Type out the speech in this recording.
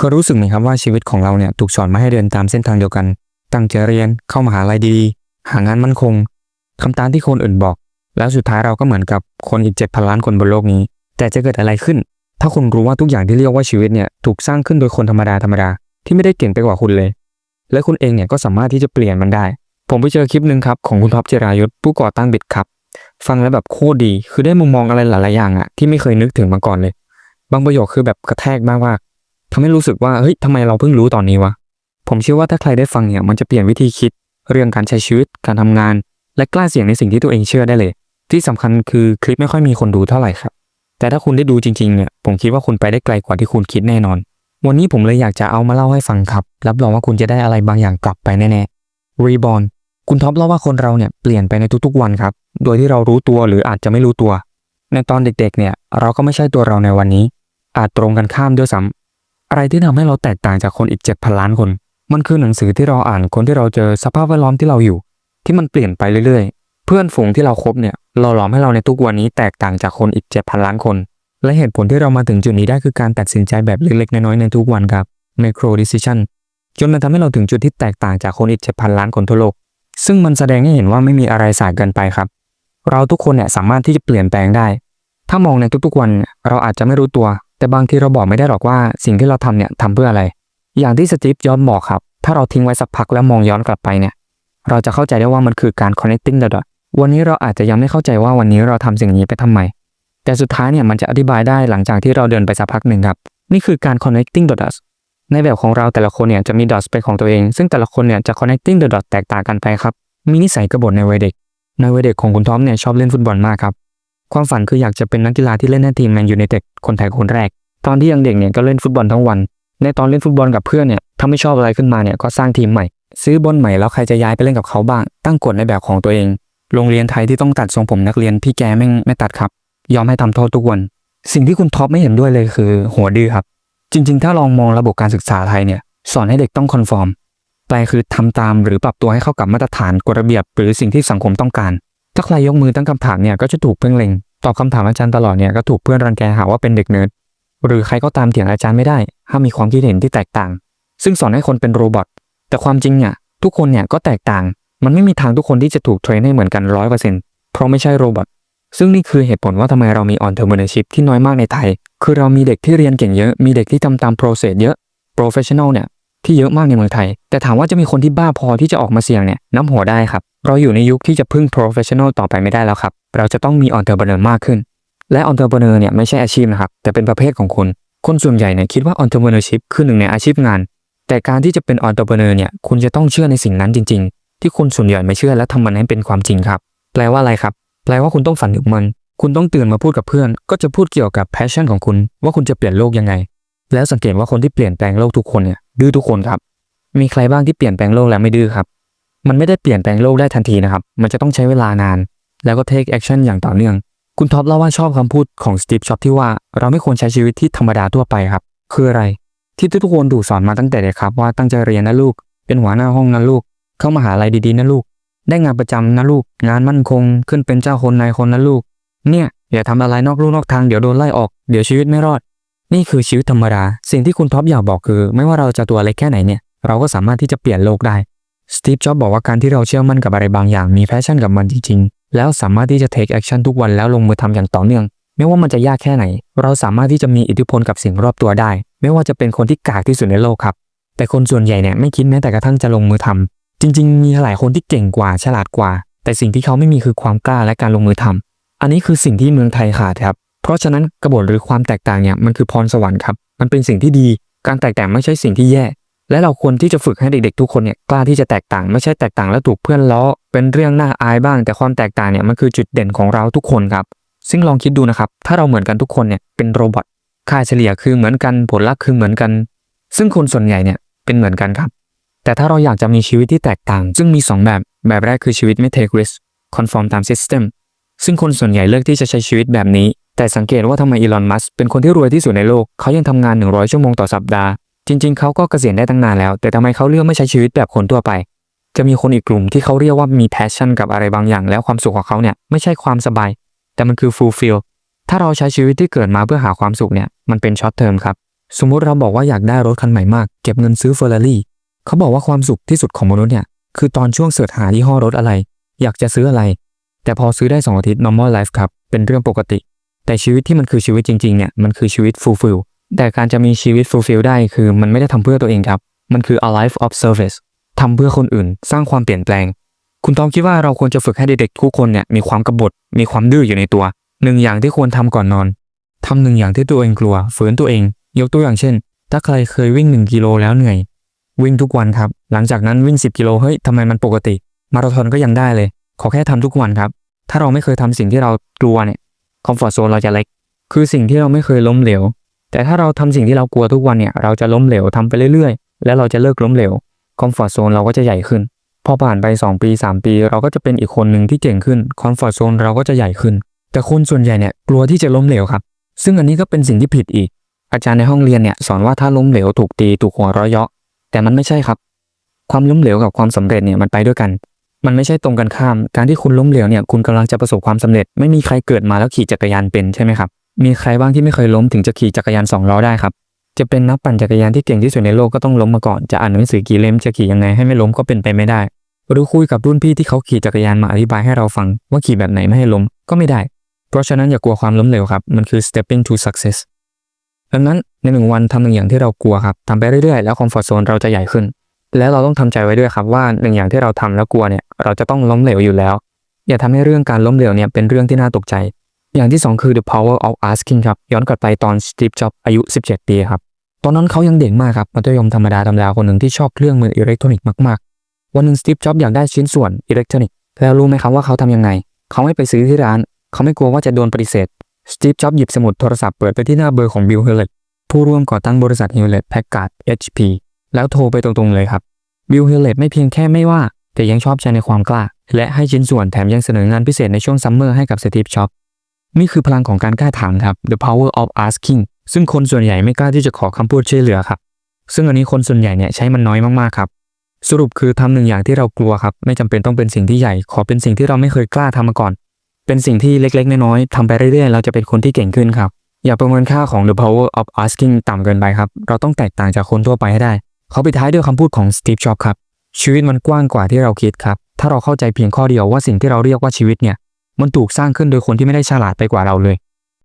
เคยรู้สึกไหมครับว่าชีวิตของเราเนี่ยถูกสอนมาให้เดินตามเส้นทางเดียวกัน ตั้งใจเรียนเข้ามหาลัยดีๆ หางานมั่นคงทำตามที่คนอื่นบอก แล้วสุดท้ายเราก็เหมือนกับคนอีกเจ็ดพันล้านคนบนโลกนี้ แต่จะเกิดอะไรขึ้น ถ้าคุณรู้ว่าทุกอย่างที่เรียกว่าชีวิตเนี่ยถูกสร้างขึ้นโดยคนธรรมดาธรรมดาที่ไม่ได้เก่งไปกว่าคุณเลย และคุณเองเนี่ยก็สามารถที่จะเปลี่ยนมันได้ ผมไปเจอคลิปหนึ่งครับของคุณท็อปเจรายุทธผู้ก่อตั้งบิตครับฟังแล้วแบบโคตรดี คือได้มุมมองอะไรหลายๆอย่างอะที่ไม่เคยนึกถึงมาก่อนเลย บางประโยคคือแบบกระแทกมากว่า ทำให้รู้สึกว่าเฮ้ยทำไมเราเพิ่งรู้ตอนนี้วะ ผมเชื่อว่าถ้าใครได้ฟังเนี่ยมันจะเปลี่ยนวิธีคิด เรื่องการใช้ชีวิต การทำงาน และกล้าเสี่ยงในสิ่งที่ตัวเองเชื่อได้เลย ที่สำคัญคือคลิปไม่ค่อยมีคนดูเท่าไหร่ครับ แต่ถ้าคุณได้ดูจริงๆเนี่ยผมคิดว่าคุณไปได้ไกลกว่าที่คุณคิดแน่นอน วันนี้ผมเลยอยากจะเอามาเล่าให้ฟังครับ รับรองว่าคุณจะได้อะไรบางอย่างกลับไปแน่ๆ Reborn คุณท็อปเล่าว่าคนเราเนี่ยเปลี่ยนไปในทุกๆวันครับ โดยที่เรารู้ตัวหรืออาจจะไม่รู้ตัว ในตอนเด็กๆ เนี่ยเราก็ไม่ใช่ตัวเราในวันนี้ อาจตรงกันข้ามด้วยซ้ำ อะไรที่ทำให้เราแตกต่างจากคนอีก7,000ล้านคน มันคือหนังสือที่เราอ่านคนที่เราเจอสภาพแวดล้อมที่เราอยู่ ที่มันเปลี่ยนไปเรื่อยๆ เพื่อนฝูงที่เราคบเนี่ยเราหลอมให้เราในทุกวันนี้แตกต่างจากคนอีก7,000ล้านคน และเหตุผลที่เรามาถึงจุดนี้ได้คือการตัดสินใจแบบเล็กๆน้อยๆในทุกวันครับ macro decision จนมันทำให้เราถึงจุดที่แตกต่างจากคนอีก7,000ล้านคนทั่วโลก ซึ่งมันแสดงให้เห็นว่าไม่มีอะไรสายเกินไปครับ เราทุกคนเนี่ยสามารถที่จะเปลี่ยนแปลงได้ ถ้ามองในทุกๆวันเราอาจจะไม่รู้ตัว แต่บางทีเราบอกไม่ได้หรอกว่าสิ่งที่เราทำเนี่ยทำเพื่ออะไร อย่างที่สตีฟย้อนบอกครับ ถ้าเราทิ้งไว้สักพักแล้วมองย้อนกลับไปเนี่ย เราจะเข้าใจได้ว่ามันคือการ connecting the dot วันนี้เราอาจจะยังไม่เข้าใจว่าวันนี้เราทำสิ่งนี้ไปทำไม แต่สุดท้ายเนี่ยมันจะอธิบายได้หลังจากที่เราเดินไปสักพักหนึ่งครับ นี่คือการ connecting the dots ในแบบของเราแต่ละคนเนี่ยจะมี dots เป็นของตัวเอง ซึ่งแต่ละคนเนี่ยจะ connecting the dots แตกต่างกันไปครับ มีนิสัยกบฏในวัยเด็ก ในวัยเด็กของคุณทอมเนี่ยชอบเล่นฟุตบอลมากครับ ความฝันคืออยากจะเป็นนักกีฬาที่เล่นให้ทีมแมนยูไนเต็ดคนไทยคนแรก ตอนที่ยังเด็กเนี่ยก็เล่นฟุตบอลทั้งวัน ในตอนเล่นฟุตบอลกับเพื่อนเนี่ยถ้าไม่ชอบอะไรขึ้นมาเนี่ยก็สร้างทีมใหม่ ซื้อบอลใหม่แล้วใครจะย้ายไปเล่นกับเขาบ้าง ตั้งกฎในแบบของตัวเอง โรงเรียนไทยที่ต้องตัดทรงผมนักเรียนพี่แกแม่งไม่ตัดครับ ยอมให้ทำโทษทุกวันสิ่งที่คุณท็อปไม่เห็นด้วยเลยคือ หัวดื้อครับ จริง ๆ ถ้าลองมองระบบการศึกษาไทยเนี่ยสอนให้เด็กต้องคอนฟอร์มแปลคือทำตามหรือปรับตัวให้เข้ากับมาตรฐานกฎระเบียบ หรือสิ่งที่สังคมต้องการ ถ้าใครยกมือตั้งคำถามเนี่ยก็จะถูกเพ่งเล็งตอบคำถามอาจารย์ตลอดเนี่ยก็ถูกเพื่อนรังแกหาว่าเป็นเด็กเนิร์ดหรือใครก็ตามเถียงอาจารย์ไม่ได้ห้ามมีความคิดเห็นที่แตกต่าง ซึ่งสอนให้คนเป็นโรบอทแต่ความจริงเนี่ยทุกคนเนี่ยก็แตกต่าง มันไม่มีทางทุกคนที่จะถูกเทรนให้เหมือนกันร้อยเปอร์เซ็นต์เพราะไม่ใช่โรบอทซึ่งนี่คือเหตุผลว่าทำไมเรามี entrepreneurship ที่น้อยมากในไทย คือเรามีเด็กที่เรียนเก่งเยอะ มีเด็กที่ทำตาม process เยอะ professional เนี่ยที่เยอะมากในเมืองไทย แต่ถามว่าจะมีคนที่บ้าพอที่จะออกมาเสี่ยงเนี่ยน้ำหัวได้ครับ เราอยู่ในยุคที่จะพึ่ง professional ต่อไปไม่ได้แล้วครับ เราจะต้องมี entrepreneur มากขึ้น และ entrepreneur เนี่ยไม่ใช่อาชีพนะครับ แต่เป็นประเภทของคุณคนส่วนใหญ่เนี่ยคิดว่า entrepreneurship คือหนึ่งในอาชีพงาน แต่การที่จะเป็น entrepreneur เนี่ยคุณจะต้องเชื่อในสิ่งนั้นจริง ๆ ที่คนส่วนใหญ่ไม่เชื่อและทำมันให้เป็นความจริงครับ แปลว่าอะไรครับ แปลว่าคุณต้องฝันถึงมัน คุณต้องตื่นมาพูดกับเพื่อน ก็จะพูดเกี่ยวกับ passion ของคุณ ว่าคุณจะเปลี่ยนโลกยังไง แล้วสังเกตว่าคนที่เปลี่ยนแปลงโลกทุกคนเนี่ยดื้อทุกคนครับ มีใครบ้างที่เปลี่ยนแปลงโลกแล้วไม่ดื้อครับ มันไม่ได้เปลี่ยนแปลงโลกได้ทันทีนะครับ มันจะต้องใช้เวลานาน แล้วก็ take action อย่างต่อเนื่อง คุณท็อปเล่าว่าชอบคำพูดของสตีฟช็อปที่ว่าเราไม่ควรใช้ชีวิตที่ธรรมดาทั่วไปครับ คืออะไร ที่ทุกคนถูกสอนมาตั้งแต่เด็กครับว่าตั้งใจเรียนนะลูก เป็นหัวหน้าห้องนะลูก เข้ามาหาลัยดีๆนะลูก ได้งานประจำนะลูก งานมั่นคง ขึ้นเป็นเจ้าคนนายคนนะลูก เนี่ยอย่าทำอะไรนอกลู่นอกทางเดี๋ยวโดนไล่ออกเดี๋ยวชีวิตไม่รอด นี่คือชีวิตธรรมดา สิ่งที่คุณท็อปอยากบอกคือ ไม่ว่าเราจะตัวเล็กแค่ไหนเนี่ย เราก็สามารถที่จะเปลี่ยนโลกได้ สตีฟ จ็อบบอกว่าการที่เราเชื่อมั่นกับอะไรบางอย่างมีแพชชั่นกับมันจริงๆ แล้วสามารถที่จะ take action ทุกวันแล้วลงมือทำอย่างต่อเนื่อง ไม่ว่ามันจะยากแค่ไหน เราสามารถที่จะมีอิทธิพลกับสิ่งรอบตัวได้ ไม่ว่าจะเป็นคนที่กากที่สุดในโลกครับ แต่คนส่วนใหญ่เนี่ยไม่คิดแม้แต่กระทั่งจะลงมือทำจริง ๆ มีหลายคนที่เก่งกว่าฉลาดกว่า แต่สิ่งที่เขาไม่มีคือความกล้าและการลงมือทำอันนี้คือสิ่งที่เมืองไทยขาดครับ เพราะฉะนั้นกบฏหรือความแตกต่างเนี่ยมันคือพรสวรรค์ครับ มันเป็นสิ่งที่ดี การแตกต่างไม่ใช่สิ่งที่แย่ และเราควรที่จะฝึกให้เด็กๆทุกคนเนี่ยกล้าที่จะแตกต่าง ไม่ใช่แตกต่างแล้วถูกเพื่อนล้อ เป็นเรื่องน่าอายบ้าง แต่ความแตกต่างเนี่ยมันคือจุดเด่นของเราทุกคนครับ ซึ่งลองคิดดูนะครับถ้าเราเหมือนกันทุกคนเนี่ยเป็นโรบอทค่าเฉลี่ยคือเหมือนกันผลลัพธ์คือเหมือนกัน ซึ่งคนส่วนใหญ่เนี่ยเป็นเหมือนกันครับ แต่ถ้าเราอยากจะมีชีวิตที่แตกต่าง ซึ่งมีสองแบบ แบบแรกคือชีวิตไม่ take risk conform ตาม system ซึ่งคนส่วนใหญ่เลือกที่จะใช้ชีวิตแบบนี้ แต่สังเกตว่าทำไมอีลอน มัสก์เป็นคนที่รวยที่สุดในโลก เขายังทำงาน 100 ชั่วโมงต่อสัปดาห์ จริง ๆ เขาก็เกษียณได้ตั้งนานแล้ว แต่ทำไมเขาเลือกไม่ใช้ชีวิตแบบคนทั่วไป จะมีคนอีกกลุ่มที่เขาเรียกว่ามี passion กับอะไรบางอย่าง แล้วความสุขของเขาเนี่ยไม่ใช่ความสบาย แต่มันคือ fulfill ถ้าเราใช้ชีวิตที่เกิดมาเพื่อหาความสุขเนี่ยมันเป็น short term ครับสมมุติเราบอกว่าอยากได้รถคันใหม่มาก เก็บเงินซื้อเฟอร์รารี่เขาบอกว่าความสุขที่สุดของมนุษย์เนี่ยคือตอนช่วงเสิร์ชหายี่ห้อรถอะไร อยากจะซื้ออะไร แต่พอซื้อได้2อาทิตย์ normal life ครับเป็นเรื่องปกติ แต่ชีวิตที่มันคือชีวิตจริงๆเนี่ยมันคือชีวิต fulfill แต่การจะมีชีวิต fulfill ได้คือมันไม่ได้ทำเพื่อตัวเองครับ มันคือ a life of service ทำเพื่อคนอื่น สร้างความเปลี่ยนแปลง คุณตอมคิดว่าเราควรจะฝึกให้เด็กๆทุกคนเนี่ยมีความกบฏ มีความดื้ออยู่ในตัว หนึ่งอย่างที่ควรทำก่อนนอนทำหนึ่งอย่างที่ตัวเองกลัวฝืนตัวเอง ยกตัวอย่างเช่น ถ้าใครเคยวิ่ง 1 กิโลแล้วเหนื่อย วิ่งทุกวันครับ หลังจากนั้นวิ่ง 10 กิโลเฮ้ยทำไมมันปกติ มาราธอนก็ยังได้เลย ขอแค่ทำทุกวันครับ ถ้าเราไม่เคยทำสิ่งที่เรากลัวเนี่ยคอมฟอร์ z โซนเราจะเล็ก คือสิ่งที่เราไม่เคยล้มเหลว แต่ถ้าเราทำสิ่งที่เรากลัวทุกวันเนี่ย เราจะล้มเหลวทำไปเรื่อยๆ แล้วเราจะเลิกล้มเหลว คอมฟอร์ z โซนเราก็จะใหญ่ขึ้น พอผ่านไป 2 ปี 3 ปี เราก็จะเป็นอีกคนหนึ่งที่เก่งขึ้น คอมฟอร์ z โซนเราก็จะใหญ่ขึ้น แต่คนส่วนใหญ่เนี่ยกลัวที่จะล้มเหลวครับ ซึ่งอันนี้ก็เป็นสิ่งที่ผิดอีก อาจารย์ในห้องเรียนเนี่ยสอนว่าถ้าล้มเหลวถูกตีถูกหัวเราะเยาะ แต่มันไม่ใช่ครับ ความล้มเหลวกับความสำเร็จเนี่ยมันไปด้วยกัน มันไม่ใช่ตรงกันข้าม การที่คุณล้มเหลวเนี่ยคุณกำลังจะประสบความสำเร็จ ไม่มีใครเกิดมาแล้วขี่จักรยานเป็นใช่ไหมครับ มีใครบ้างที่ไม่เคยล้มถึงจะขี่จักรยานสองล้อได้ครับ จะเป็นนักปั่นจักรยานที่เก่งที่สุดในโลกก็ต้องล้มมาก่อน จะอ่านหนังสือกี่เล่มจะขี่ยังไงให้ไม่ล้มก็เป็นไปไม่ได้หรือคุยกับรุ่นพี่ที่เขาขี่จักรยานมาอธิบายให้เราฟัง ว่าขี่แบบไหนไม่ให้ล้มก็ไม่ได้ เพราะฉะนั้นอย่ากลัวความล้มเหลวครับ มันคือ stepping to success ดังนั้นในหนึ่งวันทำหนึ่งอย่างที่เรากลัวครับทำไปเรื่อยๆ แล้วคอมฟอร์ z โซนเราจะใหญ่ขึ้น แล้วเราต้องทำใจไว้ด้วยครับว่าหนึ่งอย่างที่เราทำแล้วกลัวเนี่ย เราจะต้องล้มเหลวอยู่แล้ว อย่าทำให้เรื่องการล้มเหลวเนี่ยเป็นเรื่องที่น่าตกใจ อย่างที่สองคือ the power of asking ครับ ย้อนกลับไปตอน Steve Jobs อายุ 17 ปีครับ ตอนนั้นเขายังเด็กมากครับมัธยมธรรมดาธรรมดาคนหนึ่งที่ชอบเครื่องมืออิเล็กทรอนิกส์มากๆ วันหนึ่ง Steve Jobs อยากได้ชิ้นส่วนอิเล็กทรอนิกส์แล้วรู้ไหมครับว่าเขาทำยังไง เขาไม่ไปซื้อที่ร้าน เขาไม่กลัวว่าจะโดนปฏิเสธ Steve Jobs หยิบสมุดโทรศัพท์เปิดไปที่หน้าเบอร์ของ Bill Hewlett ผู้ร่วมก่อตั้งบริษัท Hewlett Packard HP แล้วโทรไปตรงๆเลยครับบิลเฮเลตไม่เพียงแค่ไม่ว่า แต่ยังชอบใจในความกล้าและให้ชิ้นส่วนแถมยังเสนองานพิเศษในช่วงซัมเมอร์ให้กับสตีฟช็อป นี่คือพลังของการกล้าถามครับ the power of asking ซึ่งคนส่วนใหญ่ไม่กล้าที่จะขอคำพูดช่วยเหลือครับ ซึ่งอันนี้คนส่วนใหญ่เนี่ยใช้มันน้อยมากๆครับสรุปคือทำหนึ่งอย่างที่เรากลัวครับ ไม่จำเป็นต้องเป็นสิ่งที่ใหญ่ ขอเป็นสิ่งที่เราไม่เคยกล้าทำมาก่อน เป็นสิ่งที่เล็กๆ น้อยๆทำไปเรื่อยๆ เราจะเป็นคนที่เก่งขึ้นครับ อย่าประเมินค่าของ the power of asking ต่ำเกินไปครับ เราต้องแตกต่างจากคนทั่วไปให้ได้ เขาปิดท้ายด้วยคำพูดของสตีฟจ็อบส์ครับ ชีวิตมันกว้างกว่าที่เราคิดครับ ถ้าเราเข้าใจเพียงข้อเดียวว่าสิ่งที่เราเรียกว่าชีวิตเนี่ย มันถูกสร้างขึ้นโดยคนที่ไม่ได้ฉลาดไปกว่าเราเลย